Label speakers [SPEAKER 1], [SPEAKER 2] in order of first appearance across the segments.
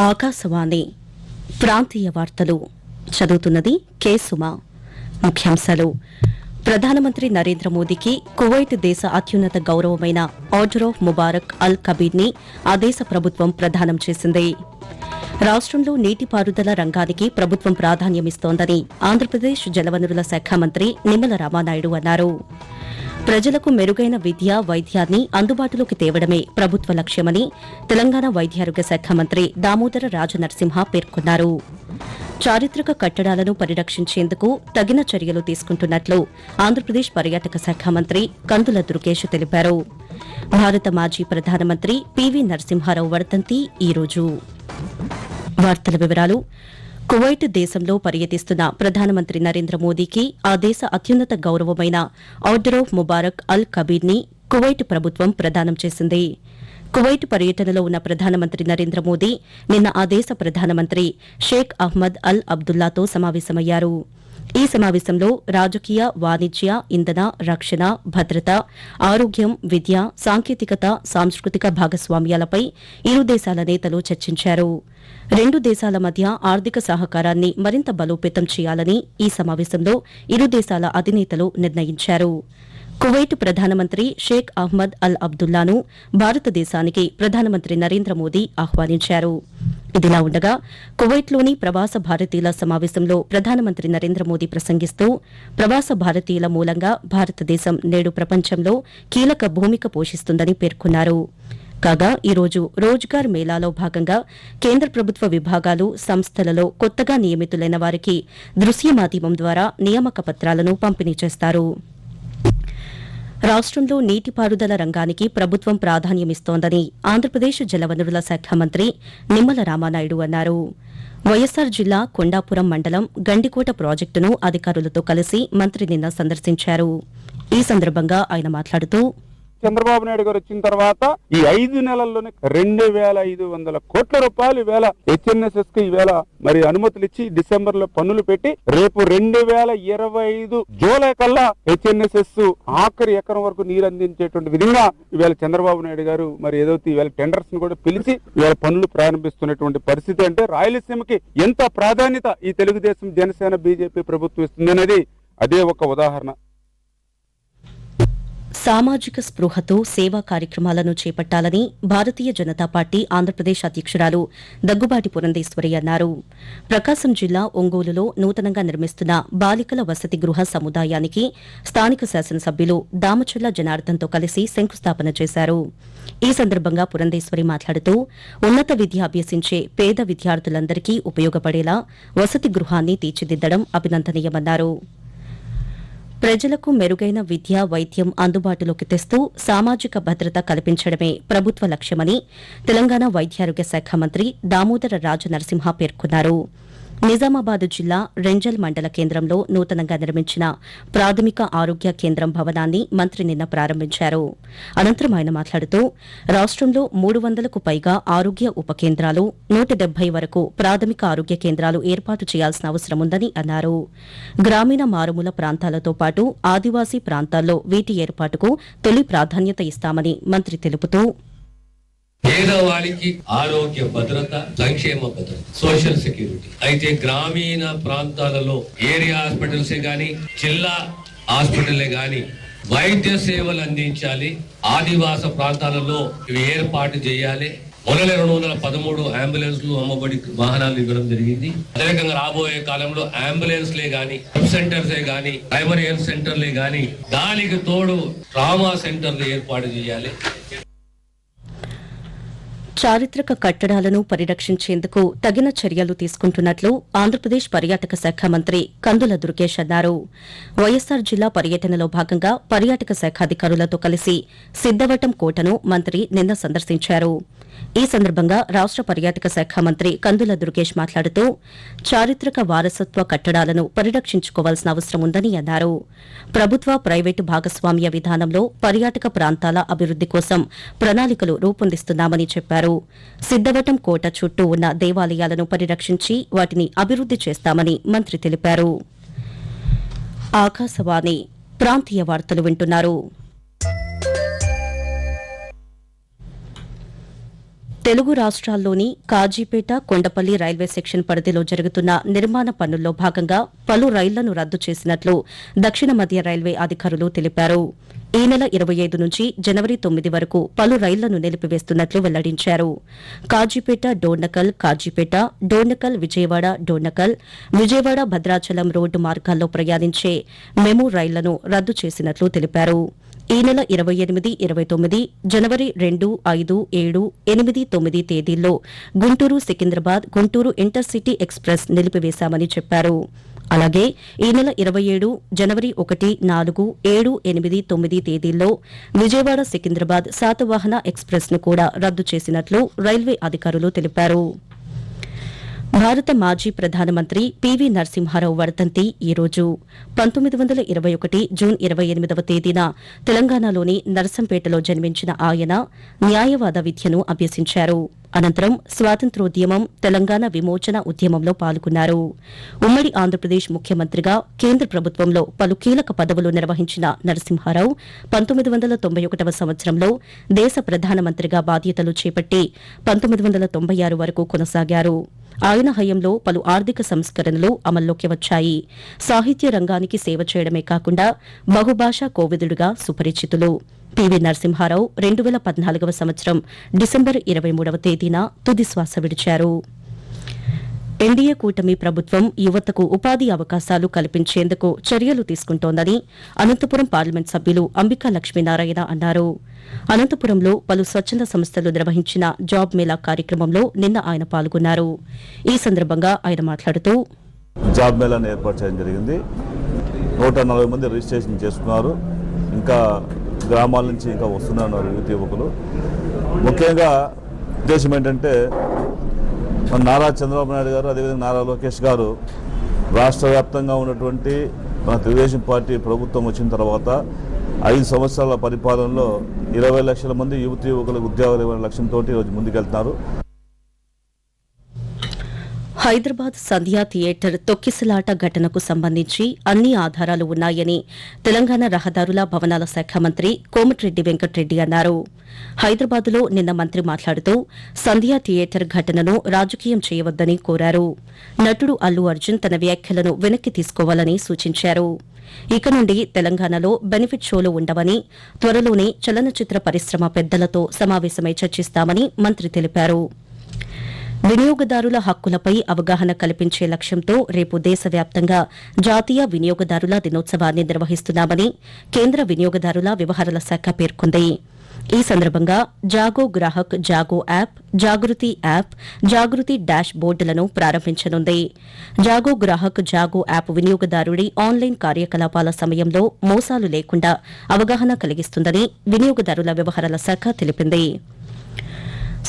[SPEAKER 1] ఆకాశవాణి ప్రాంతీయ వార్తలు చదువుతున్నది కే సుమ. ముఖ్యాంశాలు. ప్రధానమంత్రి నరేంద్ర మోదీకి కువైట్ దేశ అత్యున్నత గౌరవమైన ఆర్డర్ ఆఫ్ ముబారక్ అల్ కబీర్ని ఆ దేశ ప్రభుత్వం ప్రదానం చేసింది. రాష్ట్రంలో నీటిపారుదల రంగానికి ప్రభుత్వం ప్రాధాన్యమిస్తోందని ఆంధ్రప్రదేశ్ జలవనరుల శాఖ మంత్రి నిమ్మల రామానాయుడు అన్నారు. ప్రజలకు మెరుగైన విద్య వైద్యాన్ని అందుబాటులోకి తేవడమే ప్రభుత్వ లక్ష్యమని తెలంగాణ వైద్యారోగ్య శాఖ మంత్రి దామోదర రాజనరసింహ పేర్కొన్నారు. చారిత్రక కట్టడాలను పరిరక్షించేందుకు తగిన చర్యలు తీసుకుంటున్నట్లు ఆంధ్రప్రదేశ్ పర్యాటక శాఖ మంత్రి కందుల దుర్గేష్ తెలిపారు. భారత మాజీ ప్రధానమంత్రి పివి నరసింహారావు వర్ధంతి ఈరోజు. వార్తల వివరాలు కువైట్ దేశంలో పర్యటిస్తున్న ప్రధానమంత్రి నరేంద్ర మోదీకి ఆ దేశ అత్యున్నత గౌరవమైన ఆర్డర్ ఆఫ్ ముబారక్ అల్ కబీర్ని కువైట్ ప్రభుత్వం ప్రదానం చేసింది. కువైట్ పర్యటనలో ఉన్న ప్రధానమంత్రి నరేంద్ర మోదీ నిన్న ఆ దేశ ప్రధానమంత్రి షేక్ అహ్మద్ అల్ అబ్దుల్లాతో సమావేశమయ్యారు. ఈ సమావేశంలో రాజకీయ వాణిజ్య ఇంధన రక్షణ భద్రత ఆరోగ్యం విద్య సాంకేతికత సాంస్కృతిక భాగస్వామ్యాలపై ఇరు దేశాల నేతలు చర్చించారు. రెండు దేశాల మధ్య ఆర్థిక సహకారాన్ని మరింత బలోపేతం చేయాలని ఈ సమావేశంలో ఇరు దేశాల అధినేతలు నిర్ణయించారు. కువైట్ ప్రధానమంత్రి షేక్ అహ్మద్ అల్ అబ్దుల్లాను భారతదేశానికి ప్రధానమంత్రి నరేంద్ర మోదీ ఆహ్వానించారు. ఇదిలా ఉండగా కువైట్లోని ప్రవాస భారతీయుల సమావేశంలో ప్రధానమంత్రి నరేంద్ర మోదీ ప్రసంగిస్తూ ప్రవాస భారతీయుల మూలంగా భారతదేశం నేడు ప్రపంచంలో కీలక భూమిక పోషిస్తుందని పేర్కొన్నారు. కాగా ఈరోజు రోజ్గార్ మేళాలో భాగంగా కేంద్ర ప్రభుత్వ విభాగాలు సంస్థలలో కొత్తగా నియమితులైన వారికి దృశ్య మాధ్యమం ద్వారా నియామక పత్రాలను పంపిణీ చేస్తారు. రాష్ట్రంలో నీటిపారుదల రంగానికి ప్రభుత్వం ప్రాధాన్యమిస్తోందని ఆంధ్రప్రదేశ్ జలవనరుల శాఖ మంత్రి నిమ్మల రామానాయుడు అన్నారు. వైఎస్సార్ జిల్లా కొండాపురం మండలం గండికోట ప్రాజెక్టును అధికారులతో కలిసి మంత్రి నిన్న సందర్శించారు. ఈ సందర్భంగా ఆయన మాట్లాడుతూ
[SPEAKER 2] చంద్రబాబు నాయుడు గారు వచ్చిన తర్వాత ఈ ఐదు నెలల్లోనే రెండు వేల ఐదు వందల కోట్ల రూపాయలు వేల హెచ్ఎన్ఎస్ఎస్కి ఈవేళ మరి అనుమతులు ఇచ్చి డిసెంబర్లో పన్నులు పెట్టి రేపు రెండు వేల ఇరవై ఐదు జూలై కల్లా హెచ్ఎన్ఎస్ఎస్ ఆఖరి ఎకరం వరకు నీరు అందించేటువంటి విధంగా ఈవేళ చంద్రబాబు నాయుడు గారు మరి ఏదైతే ఈవేళ టెండర్స్ని కూడా పిలిచి ఈవేళ పనులు ప్రారంభిస్తున్నటువంటి పరిస్థితి అంటే రాయలసీమకి ఎంత ప్రాధాన్యత ఈ తెలుగుదేశం జనసేన బీజేపీ ప్రభుత్వం ఇస్తుంది అనేది అదే ఒక ఉదాహరణ.
[SPEAKER 1] సామాజిక స్పృహతో సేవా కార్యక్రమాలను చేపట్టాలని భారతీయ జనతా పార్టీ ఆంధ్రప్రదేశ్ అధ్యక్షురాలు దగ్గుబాటి పురంధేశ్వరి అన్నారు. ప్రకాశం జిల్లా ఒంగోలులో నూతనంగా నిర్మిస్తున్న బాలికల వసతి గృహ సముదాయానికి స్థానిక శాసనసభ్యులు దామచల్ల జనార్దన్తో కలిసి శంకుస్థాపన చేశారు. ఈ సందర్భంగా పురంధేశ్వరి మాట్లాడుతూ ఉన్నత విద్య అభ్యసించే పేద విద్యార్థులందరికీ ఉపయోగపడేలా వసతి గృహాన్ని తీర్చిదిద్దడం అభినందనీయమన్నారు. ప్రజలకు మెరుగైన విద్య వైద్యం అందుబాటులోకి తెస్తూ సామాజిక భద్రత కల్పించడమే ప్రభుత్వ లక్ష్యమని తెలంగాణ వైద్యారోగ్య శాఖ మంత్రి దామోదర రాజనరసింహ పేర్కొన్నారు. నిజామాబాద్ జిల్లా రెంజల్ మండల కేంద్రంలో నూతనంగా నిర్మించిన ప్రాథమిక ఆరోగ్య కేంద్రం భవనాన్ని మంత్రి నిన్న ప్రారంభించారు. అనంతరం ఆయన మాట్లాడుతూ రాష్ట్రంలో మూడు వందలకు పైగా ఆరోగ్య ఉప కేంద్రాలు నూట డెబ్బై వరకు ప్రాథమిక ఆరోగ్య కేంద్రాలు ఏర్పాటు చేయాల్సిన అవసరం ఉందని అన్నారు. గ్రామీణ మారుమూల ప్రాంతాలతో పాటు ఆదివాసీ ప్రాంతాల్లో వీటి ఏర్పాటుకు తొలి ప్రాధాన్యత ఇస్తామని మంత్రి తెలుపుతూ
[SPEAKER 3] పేదవాడికి ఆరోగ్య భద్రత సంక్షేమ భద్రత సోషల్ సెక్యూరిటీ అయితే గ్రామీణ ప్రాంతాలలో ఏరియా హాస్పిటల్స్ గాని జిల్లా హాస్పిటల్లే గాని వైద్య సేవలు అందించాలి. ఆదివాస ప్రాంతాలలో ఇవి ఏర్పాటు చేయాలి. మొదల రెండు వందల పదమూడు అంబులెన్స్లు అమ్మబడి వాహనాలు ఇవ్వడం జరిగింది. అదేవిధంగా రాబోయే కాలంలో అంబులెన్స్లే గాని సబ్ సెంటర్సే గాని ప్రైమరీ హెల్త్ సెంటర్లే గాని దానికి తోడు ట్రామా సెంటర్లు ఏర్పాటు చేయాలి.
[SPEAKER 1] చారిత్రక కట్టడాలను పరిరక్షించేందుకు తగిన చర్యలు తీసుకుంటున్నట్లు ఆంధ్రప్రదేశ్ పర్యాటక శాఖ మంత్రి కందుల దుర్గేష్ అన్నారు. వైఎస్సార్ జిల్లా పర్యటనలో భాగంగా పర్యాటక శాఖ అధికారులతో కలిసి సిద్దవటం కోటను మంత్రి నిన్న సందర్శించారు. ఈ సందర్భంగా రాష్ట పర్యాటక శాఖ మంత్రి కందుల దుర్గేష్ మాట్లాడుతూ చారిత్రక వారసత్వ కట్టడాలను పరిరక్షించుకోవాల్సిన అవసరం ఉందని అన్నారు. ప్రభుత్వ ప్రైవేటు భాగస్వామ్య విధానంలో పర్యాటక ప్రాంతాల అభివృద్ది కోసం ప్రణాళికలు రూపొందిస్తున్నామని చెప్పారు. సిద్దవటం కోట చుట్టూ ఉన్న దేవాలయాలను పరిరక్షించి వాటిని అభివృద్ది చేస్తామని మంత్రి తెలిపారు. ఆకాశవాణి ప్రాంతీయ వార్తలు వింటున్నారు. తెలుగు రాష్ట్రాల్లోని కాజీపేట కొండపల్లి రైల్వే సెక్షన్ పరిధిలో జరుగుతున్న నిర్మాణ పనుల్లో భాగంగా పలు రైళ్ళను రద్దు చేసినట్లు దక్షిణ మధ్య రైల్వే అధికారులు తెలిపారు. ఈ నెల ఇరవై ఐదు నుంచి జనవరి తొమ్మిది వరకు పలు రైళ్ళను నిలిపివేస్తున్నట్లు వెల్లడించారు. కాజీపేట డోర్నకల్ కాజీపేట డోర్నకల్ విజయవాడ డోర్నకల్ విజయవాడ భద్రాచలం రోడ్డు మార్గాల్లో ప్రయాణించే మెము రైళ్ళను రద్దు చేసినట్లు తెలిపారు. ఈ నెల ఇరవై ఎనిమిది ఇరవై తొమ్మిది జనవరి రెండు ఐదు ఏడు ఎనిమిది తొమ్మిది తేదీల్లో గుంటూరు సికింద్రాబాద్ గుంటూరు ఇంటర్సిటీ ఎక్స్ప్రెస్ నిలిపివేశామని చెప్పారు. అలాగే ఈ నెల ఇరవై ఏడు జనవరి ఒకటి నాలుగు ఏడు ఎనిమిది తొమ్మిది తేదీల్లో విజయవాడ సికింద్రాబాద్ శాతవాహన ఎక్స్ప్రెస్ను కూడా రద్దు చేసినట్లు రైల్వే అధికారులు తెలిపారు. భారత మాజీ ప్రధానమంత్రి పివి నరసింహారావు వర్ధంతి ఈ రోజు పంతొమ్మిది వందల ఇరవై ఒకటి జూన్ ఇరవై ఎనిమిదవ తేదీన తెలంగాణలోని నర్సంపేటలో జన్మించిన ఆయన న్యాయవాద విద్యను అభ్యసించారు. అనంతరం స్వాతంత్రోద్యమం తెలంగాణ విమోచన ఉద్యమంలో పాల్గొన్నారు. ఉమ్మడి ఆంధ్రప్రదేశ్ ముఖ్యమంత్రిగా కేంద్ర ప్రభుత్వంలో పలు కీలక పదవులు నిర్వహించిన నరసింహారావు పంతొమ్మిది వందల తొంభై ఒకటవ సంవత్సరంలో దేశ ప్రధానమంత్రిగా బాధ్యతలు చేపట్టి పంతొమ్మిది వందల తొంభై ఆరు వరకు కొనసాగారు. ఆయన హయంలో పలు ఆర్థిక సంస్కరణలు అమల్లోకి వచ్చాయి. సాహిత్య రంగానికి సేవ చేయడమే కాకుండా బహుభాషా కోవిదుడుగా సుపరిచితులు. పివి నరసింహారావు రెండు వేల పద్నాలుగవ సంవత్సరం డిసెంబర్ ఇరవై మూడవ తేదీన తుది శ్వాస విడిచారు. ఎన్డీఏ కూటమి ప్రభుత్వం యువతకు ఉపాధి అవకాశాలు కల్పించేందుకు చర్యలు తీసుకుంటోందని అనంతపురం పార్లమెంట్ సభ్యులు అంబికా లక్ష్మీనారాయణ అన్నారు. అనంతపురంలో పలు స్వచ్ఛంద సంస్థలు నిర్వహించిన జాబ్ మేళా కార్యక్రమంలో నిన్న ఆయన పాల్గొన్నారు. ఈ సందర్భంగా ఆయన మాట్లాడుతూ
[SPEAKER 4] జాబ్ మేళాను ఏర్పాటు చేయడం జరిగింది. నూట నలభై మంది రిజిస్ట్రేషన్ చేసుకున్నారు ఇంకా గ్రామాల నుంచి ఇంకా వస్తున్నారు యువతి యువకులు. ముఖ్యంగా ఉద్దేశం ఏంటంటే మన నారా చంద్రబాబు నాయుడు గారు అదేవిధంగా నారా లోకేష్ గారు రాష్ట్ర వ్యాప్తంగా ఉన్నటువంటి మన తెలుగుదేశం పార్టీ ప్రభుత్వం వచ్చిన తర్వాత ఐదు సంవత్సరాల పరిపాలనలో ఇరవై లక్షల మంది యువతి యువకులకు ఉద్యోగాలు ఇవ్వడం లక్ష్యంతో ఈరోజు ముందుకెళ్తున్నారు.
[SPEAKER 1] హైదరాబాద్ సంధ్యా థియేటర్ తొక్కిసలాట ఘటనకు సంబంధించి అన్ని ఆధారాలు ఉన్నాయని తెలంగాణ రహదారుల భవనాల శాఖ మంత్రి కోమటిరెడ్డి వెంకటరెడ్డి అన్నారు. హైదరాబాద్లో నిన్న మంత్రి మాట్లాడుతూ సంధ్యా థియేటర్ ఘటనను రాజకీయం చేయవద్దని కోరారు. నటుడు అల్లు అర్జున్ తన వ్యాఖ్యలను వెనక్కి తీసుకోవాలని సూచించారు. ఇక నుండి తెలంగాణలో బెనిఫిట్ షోలు ఉండవని త్వరలోనే చలనచిత్ర పరిశ్రమ పెద్దలతో సమావేశమై చర్చిస్తామని మంత్రి తెలిపారు. వినియోగదారుల హక్కులపై అవగాహన కల్పించే లక్ష్యంతో రేపు దేశవ్యాప్తంగా జాతీయ వినియోగదారుల దినోత్సవాన్ని నిర్వహిస్తున్నామని కేంద్ర వినియోగదారుల వ్యవహారాల శాఖ పేర్కొంది. ఈ సందర్భంగా Jago Grahak Jago app Jagriti app Jagriti dash బోర్డులను ప్రారంభించనుంది. జాగో గ్రాహక్ జాగో యాప్ వినియోగదారుడి ఆన్లైన్ కార్యకలాపాల సమయంలో మోసాలు లేకుండా అవగాహన కలిగిస్తుందని వినియోగదారుల వ్యవహారాల శాఖ తెలిపింది.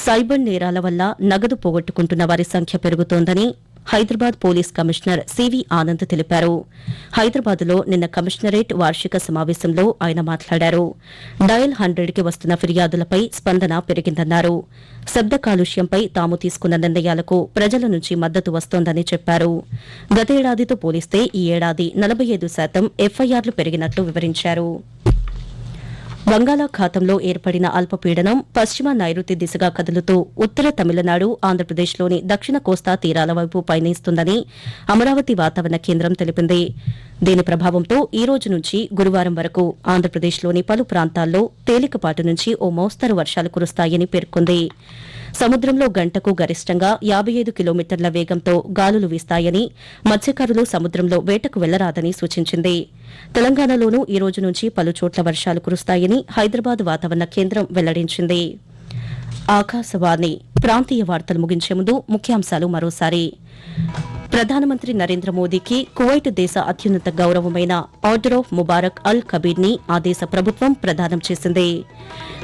[SPEAKER 1] సైబర్ నేరాల వల్ల నగదు పోగొట్టుకుంటున్న వారి సంఖ్య పెరుగుతోందని Hyderabad police commissioner C V Anand తెలిపారు. హైదరాబాద్లో నిన్న కమిషనరేట్ వార్షిక సమావేశంలో ఆయన మాట్లాడారు. డయల్ హండ్రెడ్కి వస్తున్న ఫిర్యాదులపై స్పందన పెరిగిందన్నారు. శబ్ద కాలుష్యంపై తాము తీసుకున్న నిర్ణయాలకు ప్రజల నుంచి మద్దతు వస్తోందని చెప్పారు. గతేడాదితో పోలిస్తే ఈ ఏడాది నలభై ఐదు శాతం ఎఫ్ఐఆర్లు పెరిగినట్లు వివరించారు. బంగాళాఖాతంలో ఏర్పడిన అల్పపీడనం పశ్చిమ నైరుతి దిశగా కదులుతూ ఉత్తర తమిళనాడు ఆంధ్రప్రదేశ్లోని దక్షిణ కోస్తా తీరాల వైపు పయనిస్తుందని అమరావతి వాతావరణ కేంద్రం తెలిపింది. దీని ప్రభావంతో ఈ రోజు నుంచి గురువారం వరకు ఆంధ్రప్రదేశ్లోని పలు ప్రాంతాల్లో తేలికపాటి నుంచి ఓ మోస్తరు వర్షాలు కురుస్తాయని పేర్కొంది. సముద్రంలో గంటకు గరిష్టంగా యాబై ఐదు కిలోమీటర్ల వేగంతో గాలులు వీస్తాయని మత్స్యకారులు సముద్రంలో వేటకు వెళ్ళరాదని సూచించింది. తెలంగాణలోనూ ఈ రోజు నుంచి పలు చోట్ల వర్షాలు కురుస్తాయని హైదరాబాద్ వాతావరణ కేంద్రం వెల్లడించింది. ఆకాశవాణి ప్రాంతీయ వార్తలు ముగించే ముందు ముఖ్యాంశాలు మరోసారి. ప్రధానమంత్రి నరేంద్ర మోదీకి కువైట్ దేశ అత్యున్నత గౌరవమైన ఆర్డర్ ఆఫ్ ముబారక్ అల్ కబీర్ని ఆ దేశ ప్రభుత్వం ప్రదానం చేసింది.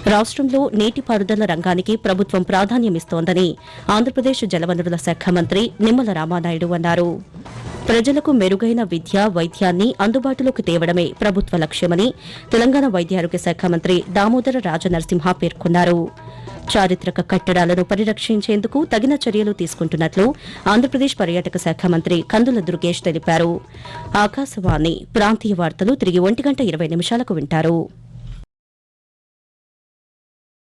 [SPEAKER 1] రాష్ట్రంలో నీటిపారుదల రంగానికి ప్రభుత్వం ప్రాధాన్యమిస్తోందని ఆంధ్రప్రదేశ్ జలవనరుల శాఖ మంత్రి నిమ్మల రామానాయుడు అన్నారు. ప్రజలకు మెరుగైన విద్య వైద్యాన్ని అందుబాటులోకి తేవడమే ప్రభుత్వ లక్ష్యమని తెలంగాణ వైద్యారోగ్య శాఖ మంత్రి దామోదర రాజనరసింహ పేర్కొన్నారు. చారిత్రక కట్టడాలను పరిరక్షించేందుకు తగిన చర్యలు తీసుకుంటున్నట్లు ఆంధ్రప్రదేశ్ పర్యాటక శాఖ మంత్రి కందుల దుర్గేష్ తెలిపారు. ఆకాశవాణి ప్రాంతీయ వార్తలు తిరిగి ఒంటి గంట ఇరవై నిమిషాలకు వింటారు.